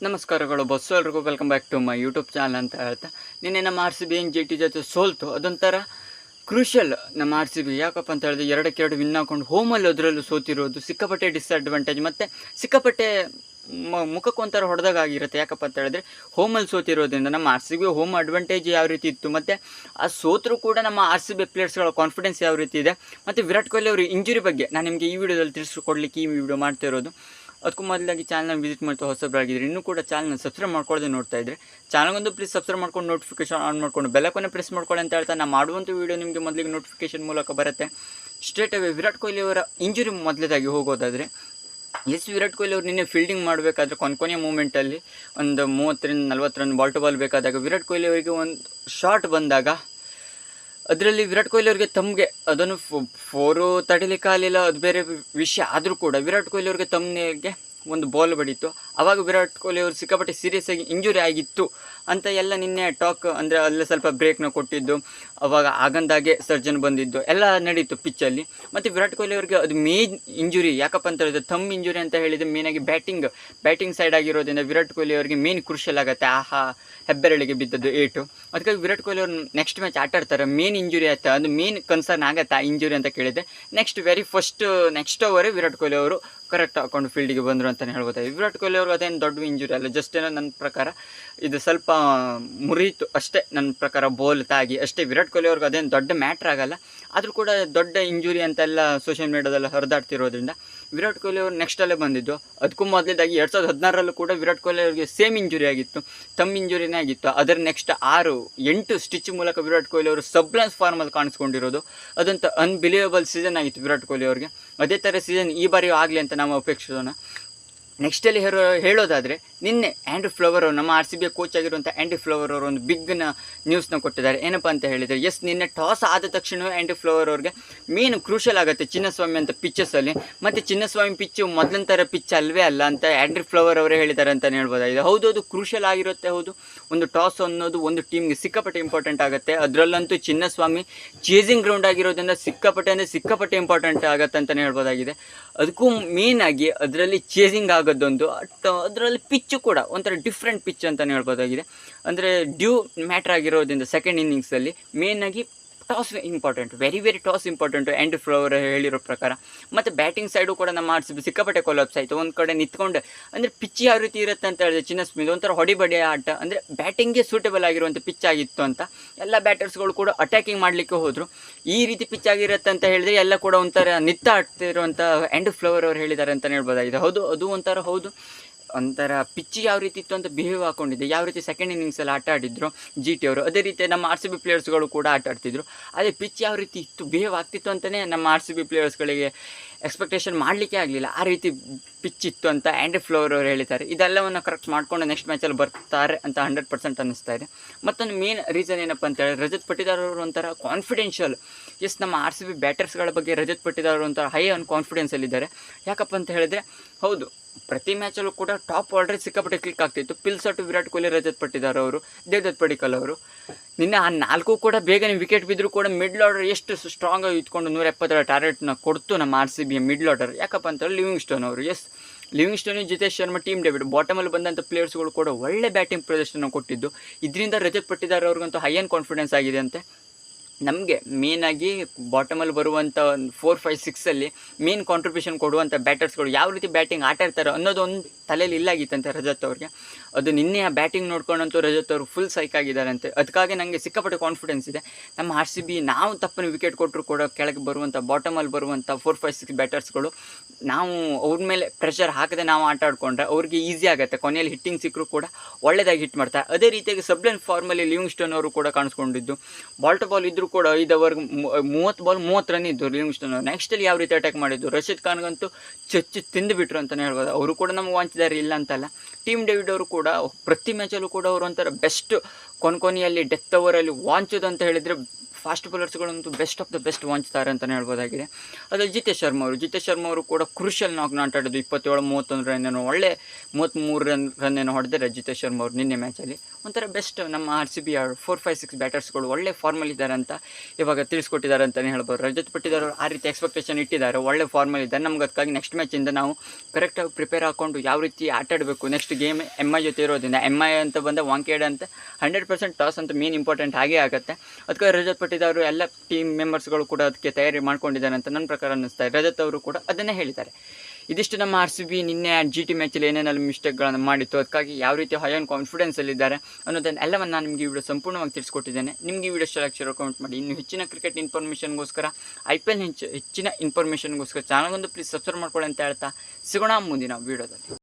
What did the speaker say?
ನಮಸ್ಕಾರಗಳು ಬಸ್ಸು ಎಲ್ರಿಗೂ welcome back to my YouTube channel ಅಂತ ಹೇಳ್ತಾ. ನಿನ್ನೆ ನಮ್ಮ ಆರ್ ಸಿ ಬಿ ಏನು ಜಿ ಟಿ ಜೊತೆ ಸೋಲ್ತು. ಅದೊಂಥರ ಕ್ರೂಷಿಯಲ್ ನಮ್ಮ ಆರ್ ಸಿ ಬಿ ಯಾಕಪ್ಪ ಅಂತ ಹೇಳಿದ್ರೆ ಎರಡಕ್ಕೆ ಎರಡು ವಿನ್ ಹಾಕೊಂಡು ಹೋಮಲ್ಲಿ ಅದರಲ್ಲೂ ಸೋತಿರೋದು ಸಿಕ್ಕಾಪಟ್ಟೆ ಡಿಸ್ಅಡ್ವಾಂಟೇಜ್ ಮತ್ತು ಸಿಕ್ಕಾಪಟ್ಟೆ ಮ- ಮುಖಕ್ಕೆ ಒಂಥರ ಹೊಡೆದಾಗ ಆಗಿರುತ್ತೆ ಯಾಕಪ್ಪ ಅಂತ ಹೇಳಿದ್ರೆ ಹೋಮಲ್ಲಿ ಸೋತಿರೋದ್ರಿಂದ ನಮ್ಮ R C B home advantage ಯಾವ ರೀತಿ ಇತ್ತು ಮತ್ತು ಆ ಸೋತರೂ ಕೂಡ ನಮ್ಮ ಆರ್ ಸಿ ಬಿ ಪ್ಲೇಯರ್ಸ್ಗಳ ಕಾನ್ಫಿಡೆನ್ಸ್ ಯಾವ ರೀತಿ ಇದೆ? ಮತ್ತು ವಿರಾಟ್ ಕೊಹ್ಲಿ ಅವರು ಇಂಜುರಿ ಬಗ್ಗೆ ನಾನು ನಿಮಗೆ ಈ ವಿಡಿಯೋದಲ್ಲಿ ತಿಳಿಸ್ಕೊಡ್ಲಿಕ್ಕೆ ಈ ವಿಡಿಯೋ ಮಾಡ್ತಾ ಇರೋದು. ಅದಕ್ಕೂ ಮೊದಲಾಗಿ ಚಾನಲ್ನ ವಿಸಿಟ್ ಮಾಡ್ತಾ ಹೊಸಬರಾಗಿದ್ದರೆ ಇನ್ನೂ ಕೂಡ ಚಾನಲ್ನ ಸಬ್ಸ್ಕ್ರೈಬ್ ಮಾಡ್ಕೊಳ್ಳದೆ ನೋಡ್ತಾ ಇದ್ರೆ ಚಾನಲ್ಗೊಂದು ಪ್ಲೀಸ್ ಸಬ್ಸ್ಕ್ರೈಬ್ ಮಾಡ್ಕೊಂಡು ನೋಟಿಫಿಕೇಶನ್ ಆನ್ ಮಾಡ್ಕೊಂಡು ಬೆಲ್ಲಕ್ಕನ್ನು ಪ್ರೆಸ್ ಮಾಡ್ಕೊಳ್ಳಿ ಅಂತ ಹೇಳ್ತಾ ನಾನು ಮಾಡುವಂಥ ವೀಡಿಯೋ ನಿಮಗೆ ಮೊದಲಿಗೆ ನೋಟಿಫಿಕೇಶನ್ ಮೂಲಕ ಬರುತ್ತೆ. ಸ್ಟ್ರೇಟ್ ಅವೇ ವಿರಾಟ್ ಕೊಹ್ಲಿ ಅವರ ಇಂಜುರಿ ಮೊದಲೇದಾಗಿ ಹೋಗೋದಾದರೆ, ಎಸ್ ವಿರಾಟ್ ಕೊಹ್ಲಿ ಅವರು ನಿನ್ನೆ ಫೀಲ್ಡಿಂಗ್ ಮಾಡಬೇಕಾದ್ರೆ ಕೊನೆ ಕೊನೆಯ ಮೂಮೆಂಟಲ್ಲಿ ಒಂದು ಮೂವತ್ತರಿಂದ ನಲ್ವತ್ತು ರನ್ ಬಾಲ್ ಟು ಬಾಲ್ ಬೇಕಾದಾಗ ವಿರಾಟ್ ಕೊಹ್ಲಿ ಅವರಿಗೆ ಒಂದು ಶಾರ್ಟ್ ಬಂದಾಗ ಅದರಲ್ಲಿ ವಿರಾಟ್ ಕೊಹ್ಲಿ ಅವ್ರಿಗೆ ತಮಗೆ ಅದನ್ನು ಫೋರು ತಡಿಲಿಕ್ಕೆ ಆಗಲಿಲ್ಲ, ಅದು ಬೇರೆ ವಿಷಯ. ಆದರೂ ಕೂಡ ವಿರಾಟ್ ಕೊಹ್ಲಿ ಅವ್ರಿಗೆ ತಮ್ಮನಿಗೆ ಒಂದು ಬಾಲ್ ಬಡೀತು. ಆವಾಗ ವಿರಾಟ್ ಕೊಹ್ಲಿ ಅವರು ಸಿಕ್ಕಾಪಟ್ಟೆ ಸೀರಿಯಸ್ ಆಗಿ ಇಂಜುರಿ ಆಗಿತ್ತು ಅಂತ ಎಲ್ಲ ನಿನ್ನೆ ಟಾಕ್ ಅಂದರೆ ಅಲ್ಲೇ ಸ್ವಲ್ಪ ಬ್ರೇಕ್ನ ಕೊಟ್ಟಿದ್ದು. ಅವಾಗ ಆಗಂದಾಗೆ ಸರ್ಜನ್ ಬಂದಿದ್ದು. ಎಲ್ಲ ನಡೀತು ಪಿಚ್ಚಲ್ಲಿ ಮತ್ತು ವಿರಾಟ್ ಕೊಹ್ಲಿ ಅವರಿಗೆ ಅದು ಮೇನ್ ಇಂಜುರಿ ಯಾಕಪ್ಪ ಅಂತ ಹೇಳಿದ್ರೆ ಥಮ್ ಇಂಜುರಿ ಅಂತ ಹೇಳಿದ್ರೆ ಮೇನಾಗಿ ಬ್ಯಾಟಿಂಗ್ ಬ್ಯಾಟಿಂಗ್ ಸೈಡ್ ಆಗಿರೋದ್ರಿಂದ ವಿರಾಟ್ ಕೊಹ್ಲಿ ಅವರಿಗೆ ಮೇನ್ ಕ್ರುಷಲ್ ಆಗುತ್ತೆ. ಆಹಾ, ಹೆಬ್ಬೆರಳಿಗೆ ಬಿದ್ದದ್ದು ಏಟು. ಅದಕ್ಕಾಗಿ ವಿರಾಟ್ ಕೊಹ್ಲಿ ಅವರು ನೆಕ್ಸ್ಟ್ ಮ್ಯಾಚ್ ಆಟ ಆಡ್ತಾರೆ. ಮೇನ್ ಇಂಜುರಿ ಆಯ್ತಾ. ಅದು ಮೇನ್ ಕನ್ಸರ್ನ್ ಆಗತ್ತೆ ಆ ಇಂಜುರಿ ಅಂತ ಕೇಳಿದೆ ನೆಕ್ಸ್ಟ್ ವೆರಿ ಫಸ್ಟ್ ನೆಕ್ಸ್ಟ್ ಓವರೇ ವಿರಾಟ್ ಕೊಹ್ಲಿ ಅವರು ಕರೆಕ್ಟ್ ಹಾಕೊಂಡು ಫೀಲ್ಡಿಗೆ ಬಂದರು ಅಂತಲೇ ಹೇಳ್ಬೋದು. ವಿರಾಟ್ ಕೊಹ್ಲಿ ಅವ್ರಿಗೆ ಅದೇನು ದೊಡ್ಡ ಇಂಜುರಿ ಅಲ್ಲ ಜಸ್ಟ್ ಏನೋ ನನ್ನ ಪ್ರಕಾರ ಇದು ಸ್ವಲ್ಪ ಮುರಿಯಿತು ಅಷ್ಟೇ ನನ್ನ ಪ್ರಕಾರ ಬೋಲ್ ತಾಗಿ. ಅಷ್ಟೇ ವಿರಾಟ್ ಕೊಹ್ಲಿ ಅವ್ರಿಗೆ ಅದೇನು ದೊಡ್ಡ ಮ್ಯಾಟ್ರ್ ಆಗಲ್ಲ. ಆದರೂ ಕೂಡ ದೊಡ್ಡ ಇಂಜುರಿ ಅಂತೆಲ್ಲ ಸೋಷಿಯಲ್ ಮೀಡಿಯಾದಲ್ಲಿ ಹರಿದಾಡ್ತಿರೋದ್ರಿಂದ ವಿರಾಟ್ ಕೊಹ್ಲಿ ಅವರು ನೆಕ್ಸ್ಟಲ್ಲೇ ಬಂದಿದ್ದು. ಅದಕ್ಕೂ ಮೊದಲೇದಾಗಿ ಎರಡು ಸಾವಿರದ ಹದಿನಾರರಲ್ಲೂ ಕೂಡ ವಿರಾಟ್ ಕೊಹ್ಲಿ ಅವರಿಗೆ ಸೇಮ್ ಇಂಜುರಿ ಆಗಿತ್ತು. ತಮ್ಮ ಇಂಜುರಿನೇ ಆಗಿತ್ತು. ಅದರ ನೆಕ್ಸ್ಟ್ ಆರು, ಎಂಟು ಸ್ಟಿಚ್ ಮೂಲಕ ವಿರಾಟ್ ಕೊಹ್ಲಿ ಅವರು ಸಬ್ಲಾನ್ಸ್ ಫಾರ್ಮಲ್ಲಿ ಕಾಣಿಸ್ಕೊಂಡಿರೋದು. ಅದಂತ ಅನ್ಬಿಲಿಯಬಲ್ ಸೀಸನ್ ಆಗಿತ್ತು ವಿರಾಟ್ ಕೊಹ್ಲಿ ಅವರಿಗೆ. ಅದೇ ಥರ ಸೀಸನ್ ಈ ಬಾರಿಯೂ ಆಗಲಿ ಅಂತ ನಾವು ಅಪೇಕ್ಷಿಸೋಣ. ನೆಕ್ಸ್ಟಲ್ಲಿ ಹೇಳೋ ಹೇಳೋದಾದರೆ, ನಿನ್ನೆ ಆ್ಯಂಡ್ರಿ ಫ್ಲವರ್ ಅವರು ನಮ್ಮ ಆರ್ ಸಿ ಬಿ ಕೋಚ್ ಆಗಿರುವಂಥ ಆ್ಯಂಡ್ರಿ ಫ್ಲವರ್ ಅವರು ಒಂದು ಬಿಗ್ನ ನ್ಯೂಸ್ನ ಕೊಟ್ಟಿದ್ದಾರೆ. ಏನಪ್ಪ ಅಂತ ಹೇಳಿದರೆ ಎಸ್ ನಿನ್ನೆ ಟಾಸ್ ಆದ ತಕ್ಷಣ ಆ್ಯಂಡ್ರಿ ಫ್ಲವರ್ ಅವ್ರಿಗೆ ಮೇನ್ ಕ್ರೂಷಲ್ ಆಗುತ್ತೆ ಚಿನ್ನಸ್ವಾಮಿ ಅಂತ ಪಿಚ್ಚಸಲ್ಲಿ ಮತ್ತು ಚಿನ್ನಸ್ವಾಮಿ ಪಿಚ್ಚು ಮೊದಲಿನ ಥರ ಪಿಚ್ ಅಲ್ವೇ ಅಲ್ಲ ಅಂತ ಆ್ಯಂಡ್ರಿ ಫ್ಲವರ್ ಅವರೇ ಹೇಳಿದ್ದಾರೆ ಅಂತಲೇ ಹೇಳ್ಬೋದಾಗಿದೆ ಹೌದು, ಅದು ಕ್ರೂಷಲ್ ಆಗಿರುತ್ತೆ, ಹೌದು. ಒಂದು ಟಾಸ್ ಅನ್ನೋದು ಒಂದು ಟೀಮ್ಗೆ ಸಿಕ್ಕಾಪಟ್ಟೆ ಇಂಪಾರ್ಟೆಂಟ್ ಆಗುತ್ತೆ. ಅದರಲ್ಲಂತೂ ಚಿನ್ನಸ್ವಾಮಿ ಚೇಸಿಂಗ್ ಗ್ರೌಂಡ್ ಆಗಿರೋದ್ರಿಂದ ಸಿಕ್ಕಾಪಟ್ಟೆ ಅಂದರೆ ಸಿಕ್ಕಾಪಟ್ಟೆ ಇಂಪಾರ್ಟೆಂಟ್ ಆಗುತ್ತೆ ಅಂತಲೇ ಹೇಳ್ಬೋದಾಗಿದೆ. ಅದಕ್ಕೂ ಮೇನ್ ಆಗಿ ಅದರಲ್ಲಿ ಚೇಸಿಂಗ್ ಆಗೋದೊಂದು ಅದರಲ್ಲಿ ಪಿಚ್ಚು ಕೂಡ ಒಂಥರ ಡಿಫ್ರೆಂಟ್ ಪಿಚ್ ಅಂತಲೇ ಹೇಳ್ಬೋದಾಗಿದೆ. ಅಂದರೆ ಡ್ಯೂ ಮ್ಯಾಟ್ರ್ ಆಗಿರೋದ್ರಿಂದ ಸೆಕೆಂಡ್ ಇನ್ನಿಂಗ್ಸಲ್ಲಿ ಮೇನ್ ಆಗಿ toss important very very toss important Andy Flower ಹೇಳಿರೋ ಪ್ರಕಾರ. ಮತ್ತು ಬ್ಯಾಟಿಂಗ್ ಸೈಡು ಕೂಡ ನಮ್ಮ ಆರ್ ಬಿ ಸಿಕ್ಕಾಪಟ್ಟೆ ಕೊಲಾಪ್ಸ್ ಆಯಿತು. ಒಂದು ಕಡೆ ನಿಂತ್ಕೊಂಡು, ಅಂದರೆ ಪಿಚ್ ಯಾವ ರೀತಿ ಇರುತ್ತೆ ಅಂತ ಹೇಳಿದ್ರೆ ಚಿನ್ನಸ್ಮಿಲ್ ಒಂಥರ ಹೊಡಿಬಡಿ ಆಟ, ಅಂದರೆ ಬ್ಯಾಟಿಂಗ್ಗೆ ಸೂಟೇಬಲ್ ಆಗಿರುವಂಥ ಪಿಚ್ ಆಗಿತ್ತು ಅಂತ. ಎಲ್ಲ ಬ್ಯಾಟರ್ಸ್ಗಳು ಕೂಡ ಅಟ್ಯಾಕಿಂಗ್ ಮಾಡಲಿಕ್ಕೆ ಹೋದರು. ಈ ರೀತಿ ಪಿಚ್ ಆಗಿರುತ್ತೆ ಅಂತ ಹೇಳಿದ್ರೆ ಎಲ್ಲ ಕೂಡ ಒಂಥರ ನಿತ್ತ ಆಡ್ತಿರುವಂಥ ಆ್ಯಂಡ್ ಫ್ಲವರ್ ಅವ್ರು ಹೇಳಿದ್ದಾರೆ ಅಂತಲೇ ಹೇಳ್ಬೋದಾಗಿದೆ. ಹೌದು, ಅದು ಒಂಥರ ಹೌದು. ಒಂಥರ ಪಿಚ್ ಯಾವ ರೀತಿ ಇತ್ತು ಅಂತ ಬಿಹೇವ್ ಹಾಕೊಂಡಿದ್ದೆ. ಯಾವ ರೀತಿ ಸೆಕೆಂಡ್ ಇನ್ನಿಂಗ್ಸಲ್ಲಿ ಆಟ ಆಡಿದ್ರು ಜಿ ಟಿ ಅವರು. ಅದೇ ರೀತಿ ನಮ್ಮ ಆರ್ ಸಿ ಬಿ ಪ್ಲೇಯರ್ಸ್ಗಳು ಕೂಡ ಆಟ ಆಡ್ತಿದ್ರು. ಅದೇ ಪಿಚ್ ಯಾವ ರೀತಿ ಇತ್ತು ಬಿಹೇವ್ ಆಗ್ತಿತ್ತು ಅಂತಲೇ ನಮ್ಮ ಆರ್ ಸಿ ಬಿ ಪ್ಲೇಯರ್ಸ್ಗಳಿಗೆ ಎಕ್ಸ್ಪೆಕ್ಟೇಷನ್ ಮಾಡಲಿಕ್ಕೆ ಆಗಲಿಲ್ಲ. ಆ ರೀತಿ ಪಿಚ್ ಇತ್ತು ಅಂತ ಆ್ಯಂಡ್ರಿ ಫ್ಲೋರ್ ಅವರು ಹೇಳಿದ್ದಾರೆ. ಇದೆಲ್ಲವನ್ನು ಕರೆಕ್ಟ್ ಮಾಡಿಕೊಂಡು ನೆಕ್ಸ್ಟ್ ಮ್ಯಾಚಲ್ಲಿ ಬರ್ತಾರೆ ಅಂತ ಹಂಡ್ರೆಡ್ ಪರ್ಸೆಂಟ್ ಅನ್ನಿಸ್ತಾ ಇದೆ. ಮತ್ತೊಂದು ಮೇನ್ ರೀಸನ್ ಏನಪ್ಪ ಅಂತ ಹೇಳಿದ್ರೆ, ರಜತ್ ಪಟ್ಟಿದಾರ್ ಅವರು ಒಂಥರ ಕಾನ್ಫಿಡೆನ್ಷಿಯಲ್ ಎಸ್ ನಮ್ಮ ಆರ್ ಸಿ ಬಿ ಬ್ಯಾಟರ್ಸ್ಗಳ ಬಗ್ಗೆ ರಜತ್ ಪಟ್ಟಿದಾರ್ ಅವರು ಒಂಥರ ಹೈ ಆನ್ ಕಾನ್ಫಿಡೆನ್ಸಲ್ಲಿದ್ದಾರೆ ಯಾಕಪ್ಪ ಅಂತ ಹೇಳಿದ್ರೆ, ಹೌದು ಪ್ರತಿ ಮ್ಯಾಚಲ್ಲೂ ಕೂಡ ಟಾಪ್ ಆರ್ಡರ್ ಸಿಕ್ಕಾಪಟ್ಟೆ ಕ್ಲಿಕ್ ಆಗ್ತಿತ್ತು ಪಿಲ್ಸಟ್ಟು ವಿರಾಟ್ ಕೊಹ್ಲಿ ರಜತ್ ಪಟ್ಟಿದಾರ್ ಅವರು ದೇವದತ್ ಪಡಿಕಲ್ ಅವರು. ನಿನ್ನೆ ಆ ನಾಲ್ಕು ಕೂಡ ಬೇಗನೆ ವಿಕೆಟ್ ಬಿದ್ದರೂ ಕೂಡ ಮಿಡ್ಲ್ ಆರ್ಡರ್ ಎಷ್ಟು ಸ್ಟ್ರಾಂಗ್ ಆಗಿ ಇಟ್ಕೊಂಡು ನೂರ ಎಪ್ಪತ್ತರ ಟಾರ್ಗೆಟ್ನ ಕೊಡ್ತು ನಮ್ಮ R C B middle order ಯಾಕಪ್ಪ ಅಂತ ಹೇಳಿ ಲಿವಿಂಗ್ ಸ್ಟೋನ್ ಅವರು S Livingstone Jitesh Sharma Tim David ಬಾಟಮಲ್ಲಿ ಬಂದಂಥ ಪ್ಲೇಯರ್ಸ್ಗಳು ಕೂಡ ಒಳ್ಳೆ ಬ್ಯಾಟಿಂಗ್ ಪ್ರದರ್ಶನ ಕೊಟ್ಟಿದ್ದು. ಇದರಿಂದ ರಜತ್ ಪಟ್ಟಿದಾರ್ ಅವ್ರಿಗಂತೂ ಹೈ ಕಾನ್ಫಿಡೆನ್ಸ್ ಆಗಿದೆ ಅಂತೆ. ನಮಗೆ ಮೇನಾಗಿ ಬಾಟಮಲ್ಲಿ ಬರುವಂಥ ಒಂದು ಫೋರ್ ಫೈವ್ ಸಿಕ್ಸಲ್ಲಿ ಮೇನ್ ಕಾಂಟ್ರಿಬ್ಯೂಷನ್ ಕೊಡುವಂಥ ಬ್ಯಾಟರ್ಸ್ಗಳು ಯಾವ ರೀತಿ ಬ್ಯಾಟಿಂಗ್ ಆಟ ಇರ್ತಾರೆ ಅನ್ನೋದು ಒಂದು ತಲೆಯಲ್ಲಿ ಇಲ್ಲಾಗಿತ್ತಂತೆ ರಜತ್ ಅವ್ರಿಗೆ. ಅದು ನಿನ್ನೆ ಆ ಬ್ಯಾಟಿಂಗ್ ನೋಡ್ಕೊಂಡಂತೂ ರಜತ್ ಅವರು ಫುಲ್ ಸೈಕ್ ಆಗಿದ್ದಾರಂತೆ ಅದಕ್ಕಾಗಿ ನನಗೆ ಸಿಕ್ಕಾಪಟ್ಟೆ ಕಾನ್ಫಿಡೆನ್ಸ್ ಇದೆ. ನಮ್ಮ ಆರ್ ಸಿ ಬಿ ನಾವು ತಪ್ಪನ್ನು ವಿಕೆಟ್ ಕೊಟ್ಟರು ಕೂಡ ಕೆಳಗೆ ಬರುವಂಥ ಬಾಟಮಲ್ಲಿ ಬರುವಂಥ ಫೋರ್ ಫೈವ್ ಸಿಕ್ಸ್ ಬ್ಯಾಟರ್ಸ್ಗಳು ನಾವು ಅವ್ರ ಮೇಲೆ ಪ್ರೆಷರ್ ಹಾಕದೆ ನಾವು ಆಟ ಆಡ್ಕೊಂಡ್ರೆ ಅವ್ರಿಗೆ ಈಸಿ ಆಗುತ್ತೆ. ಕೊನೆಯಲ್ಲಿ ಹಿಟ್ಟಿಂಗ್ ಸಿಕ್ಕರೂ ಕೂಡ ಒಳ್ಳೆಯದಾಗಿ ಹಿಟ್ ಮಾಡ್ತಾರೆ. ಅದೇ ರೀತಿಯಾಗಿ ಸಬ್ಲೆನ್ ಫಾರ್ಮಲ್ಲಿ ಲಿವಿಂಗ್ ಸ್ಟೋನ್ ಅವರು ಕೂಡ ಕಾಣಿಸ್ಕೊಂಡಿದ್ದು. ಬಾಲ್ ಟು ಬಾಲ್ ಇದ್ದರೂ ಕೂಡ ಐದು ಅವರ್ ಮೂವತ್ತು ಬಾಲ್ ಮೂವತ್ತು ರನ್ ಇದ್ದರು ಲಿವಿಂಗ್ ಸ್ಟೋನ್ ಅವರು ನೆಕ್ಸ್ಟಲ್ಲಿ ಯಾವ ರೀತಿ ಅಟ್ಯಾಕ್ ಮಾಡಿದ್ದು? ರಶೀದ್ ಖಾನ್ಗಂತೂ ಚಚ್ಚಿ ತಿಂದುಬಿಟ್ರು ಅಂತಲೇ ಹೇಳ್ಬೋದು. ಅವರು ಕೂಡ ನಮ್ಗೆ ವಾಂಚಿದ್ದಾರೆ ಇಲ್ಲ ಅಂತಲ್ಲ ಟೀಮ್ ಡೇವಿಡ್ ಅವರು ಕೂಡ ಪ್ರತಿ ಮ್ಯಾಚಲ್ಲೂ ಕೂಡ ಅವರು ಒಂಥರ ಬೆಸ್ಟ್ ಕೊನೆಯಲ್ಲಿ ಡೆತ್ ಓವರಲ್ಲಿ ವಾಂಚೋದು ಅಂತ ಹೇಳಿದರೆ ಫಾಸ್ಟ್ ಬೌಲರ್ಸ್ಗಳಂತೂ ಬೆಸ್ಟ್ ಆಫ್ ದ ಬೆಸ್ಟ್ ವಾಂಚ್ತಾರೆ ಅಂತಲೇ ಹೇಳ್ಬೋದಾಗಿದೆ. ಅದು ಜಿತೇಶ್ ಶರ್ಮಾ ಅವರು, ಜಿತೇಶ್ ಶರ್ಮಾ ಅವರು ಕೂಡ ಕ್ರೂಷಿಯಲ್ ನಾಕ್ ನಾಟ್ ಆಡೋದು ಇಪ್ಪತ್ತೇಳು ಮೂವತ್ತೊಂದು ರನ್ ಏನೋ ಒಳ್ಳೆ ಮೂವತ್ತ್ಮೂರು ರನ್ ರನ್ ಏನೋ ಹೊಡೆದರೆ ಜಿತೇಶ್ ಶರ್ಮಾ ಅವರು ನಿನ್ನೆ ಮ್ಯಾಚಲ್ಲಿ ಒಂಥರ ಬೆಸ್ಟ್ ನಮ್ಮ R C B four five six ಬ್ಯಾಟರ್ಸ್ಗಳು ಒಳ್ಳೆ ಫಾರ್ಮಲ್ ಇದ್ದಾರೆ ಅಂತ ಇವಾಗ ತಿಳಿಸ್ಕೊಟ್ಟಿದ್ದಾರೆ ಅಂತಲೇ ಹೇಳ್ಬೋದು. ರಜತ್ ಪಟ್ಟಿದಾರ್ ಆ ರೀತಿ ಎಕ್ಸ್ಪೆಕ್ಟೇಷನ್ ಇಟ್ಟಿದ್ದಾರೆ, ಒಳ್ಳೆ ಫಾರ್ಮಲ್ ಇದ್ದಾರೆ. ನಮ್ಗೆ ಅದಕ್ಕಾಗಿ ನೆಕ್ಸ್ಟ್ ಮ್ಯಾಚಿಂದ ನಾವು ಕರೆಕ್ಟಾಗಿ ಪ್ರಿಪೇರ್ ಹಾಕ್ಕೊಂಡು ಯಾವ ರೀತಿ ಆಟಾಡಬೇಕು ನೆಕ್ಸ್ಟ್ ಗೇಮ್ ಎಂ ಐ ಜೊತೆ ಇರೋದ್ರಿಂದ ಎಂ ಐ ಅಂತ ಬಂದ ವಾಂಕೇಡ್ ಅಂತ ಹಂಡ್ರೆಡ್ ಪರ್ಸೆಂಟ್ ಟಾಸ್ ಅಂತ ಮೇನ್ ಇಂಪಾರ್ಟೆಂಟ್ ಆಗೇ ಆಗುತ್ತೆ. ಅದಕ್ಕೆ ರಜತ್ ಪಟ್ಟಿದವರು ಎಲ್ಲ ಟೀಮ್ ಮೆಂಬರ್ಸ್ಗಳು ಕೂಡ ಅದಕ್ಕೆ ತಯಾರಿ ಮಾಡ್ಕೊಂಡಿದ್ದಾರೆ ಅಂತ ನನ್ನ ಪ್ರಕಾರ ಅನ್ನಿಸ್ತಾ ರಜತ್ ಅವರು ಕೂಡ ಅದನ್ನೇ ಹೇಳಿದ್ದಾರೆ. ಇದಿಷ್ಟು ನಮ್ಮ ಆರ್ ಸಿ ಬಿ ನಿನ್ನೆ ಜಿ ಟಿ ಮ್ಯಾಚಲ್ಲಿ ಏನೇನೆಲ್ಲ ಮಿಸ್ಟೇಕ್ಗಳನ್ನು ಮಾಡಿತ್ತು ಅದಕ್ಕಾಗಿ ಯಾವ ರೀತಿ ಹೈ ಆನ್ ಕಾನ್ಫಿಡೆನ್ಸಲ್ಲಿದ್ದಾರೆ ಅನ್ನೋದನ್ನು ಎಲ್ಲವನ್ನು ನಾನು ನಿಮಗೆ ವಿಡಿಯೋ ಸಂಪೂರ್ಣವಾಗಿ ತಿಳಿಸ್ಕೊಟ್ಟಿದ್ದೇನೆ. ನಿಮಗೆ ಈ ವಿಡಿಯೋ ಆಗ್ತಿರೋ ಕಮೆಂಟ್ ಮಾಡಿ. ಇನ್ನು ಹೆಚ್ಚಿನ ಕ್ರಿಕೆಟ್ ಇನ್ಫಾರ್ಮೇಷನ್ಗೋಸ್ಕರ ಐ ಪಿ ಎಲ್ ಹೆಚ್ಚು ಹೆಚ್ಚಿನ ಇನ್ಫಾರ್ಮೇಷನ್ಗೋಸ್ಕರ ಚಾನಲ್ಗೊಂದು ಪ್ಲೀಸ್ ಸಬ್ಸ್ಕ್ರೈಬ್ ಮಾಡ್ಕೊಳ್ಳಿ ಅಂತ ಹೇಳ್ತಾ ಸಿಗೋಣ ಮುಂದಿನ ವೀಡಿಯೋದಲ್ಲಿ